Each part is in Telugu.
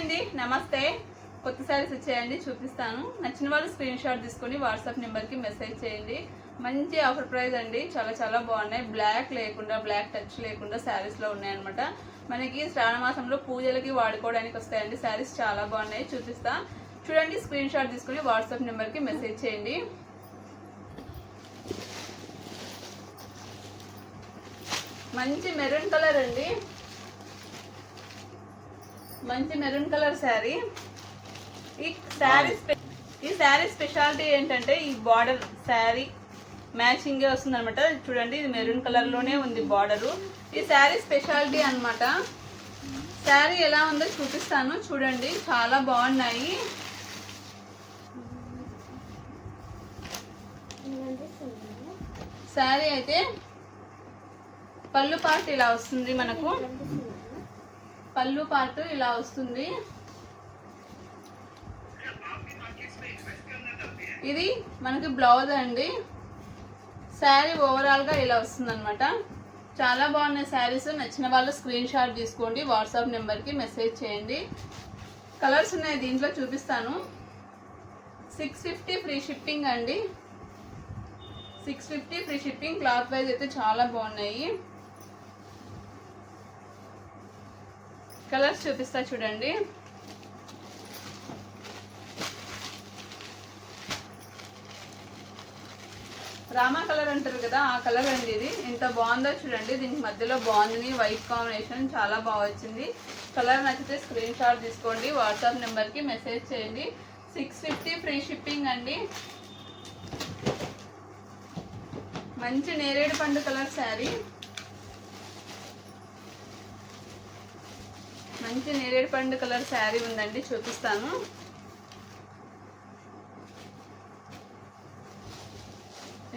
అండి నమస్తే. కొత్త శారీస్ వచ్చాయండి చూపిస్తాను. నచ్చిన వాళ్ళు స్క్రీన్ షాట్ తీసుకొని వాట్సాప్ నెంబర్కి మెసేజ్ చేయండి. మంచి ఆఫర్ ప్రైస్ అండి. చాలా చాలా బాగున్నాయి. బ్లాక్ లేకుండా బ్లాక్ టచ్ లేకుండా శారీస్లో ఉన్నాయన్నమాట. మనకి శ్రావణ మాసంలో పూజలకి వాడుకోవడానికి వస్తాయండి. శారీస్ చాలా బాగున్నాయి. చూపిస్తా. చూడండి స్క్రీన్ షాట్ తీసుకొని వాట్సాప్ నెంబర్కి మెసేజ్ చేయండి. మంచి మెరూన్ కలర్ అండి. మంచి మెరూన్ కలర్ శారీ. ఈ శారీ ఈ శారీ స్పెషాలిటీ ఏంటంటే ఈ బార్డర్ శారీ మ్యాచింగే వస్తుంది అనమాట చూడండి ఇది మెరూన్ కలర్లోనే ఉంది బార్డరు. ఈ శారీ స్పెషాలిటీ అన్నమాట. శారీ ఎలా ఉందో చూపిస్తాను. చూడండి చాలా బాగున్నాయి. శారీ అయితే పళ్ళు పార్ట్ ఇలా వస్తుంది మనకు. పళ్ళు పాటు ఇలా వస్తుంది. ఇది మనకి బ్లౌజ్ అండి. శారీ ఓవరాల్గా ఇలా వస్తుంది అనమాట చాలా బాగున్నాయి శారీస్. నచ్చిన వాళ్ళు స్క్రీన్ షాట్ తీసుకోండి వాట్సాప్ నెంబర్కి మెసేజ్ చేయండి. కలర్స్ ఉన్నాయి దీంట్లో చూపిస్తాను. సిక్స్ ఫిఫ్టీ ఫ్రీ షిప్పింగ్ అండి. Six fifty free shipping cloth wise అయితే చాలా బాగున్నాయి. కలర్స్ చూపిస్తా చూడండి. రామా కలర్ అంటారు కదా ఆ కలర్ అండి ఇది. ఎంత బాగుందో చూడండి. దీనికి మధ్యలో బాగుంది. వైట్ కాంబినేషన్ చాలా బాగా వచ్చింది. కలర్ నచ్చితే స్క్రీన్ షాట్ తీసుకోండి. వాట్సాప్ నెంబర్కి మెసేజ్ చేయండి. సిక్స్ ఫిఫ్టీ ఫ్రీ షిప్పింగ్ అండి. మంచి నేరేడు పండు కలర్ శారీ. మంచి నేరేడు పండు కలర్ శారీ ఉందండి చూపిస్తాను.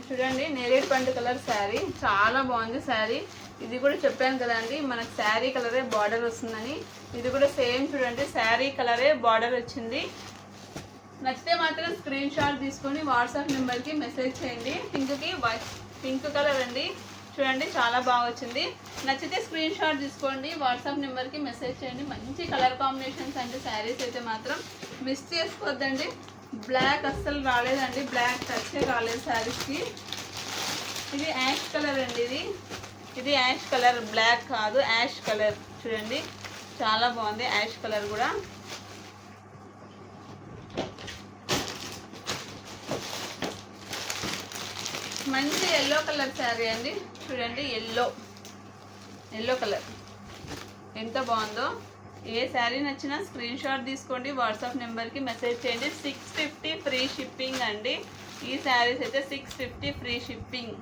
చూడండి నేరేడు పండు కలర్ శారీ. చాలా బాగుంది శారీ. ఇది కూడా చెప్పాను కదండి మనకు శారీ కలరే బార్డర్ వస్తుందని. ఇది కూడా సేమ్ చూడండి శారీ కలరే బార్డర్ వచ్చింది. నచ్చితే మాత్రం స్క్రీన్ షాట్ తీసుకొని వాట్సాప్ నెంబర్కి మెసేజ్ చేయండి. పింక్కి వై పింక్ కలర్ అండి. చూడండి చాలా బాగా వచ్చింది. నచ్చితే స్క్రీన్ షాట్ తీసుకోండి వాట్సాప్ నెంబర్కి మెసేజ్ చేయండి. మంచి కలర్ కాంబినేషన్స్ అంటే శారీస్ అయితే మాత్రం మిస్ చేసుకోవద్దండి. బ్లాక్ అస్సలు రాలేదండి. బ్లాక్ టచ్ రాలేదు శారీస్కి. ఇది యాష్ కలర్ అండి ఇది. ఇది యాష్ కలర్ బ్లాక్ కాదు యాష్ కలర్ చూడండి చాలా బాగుంది యాష్ కలర్ కూడా. మంచి ఎల్లో కలర్ శారీ అండి. చూడండి ఎల్లో ఎల్లో కలర్. ఎంత బాగుందో? ఏ శారీ నచ్చినా స్క్రీన్ షాట్ తీసుకోండి వాట్సాప్ నెంబర్కి మెసేజ్ చేయండి. సిక్స్ ఫిఫ్టీ ఫ్రీ షిప్పింగ్ అండి. ఈ శారీస్ అయితే సిక్స్ ఫిఫ్టీ ఫ్రీ షిప్పింగ్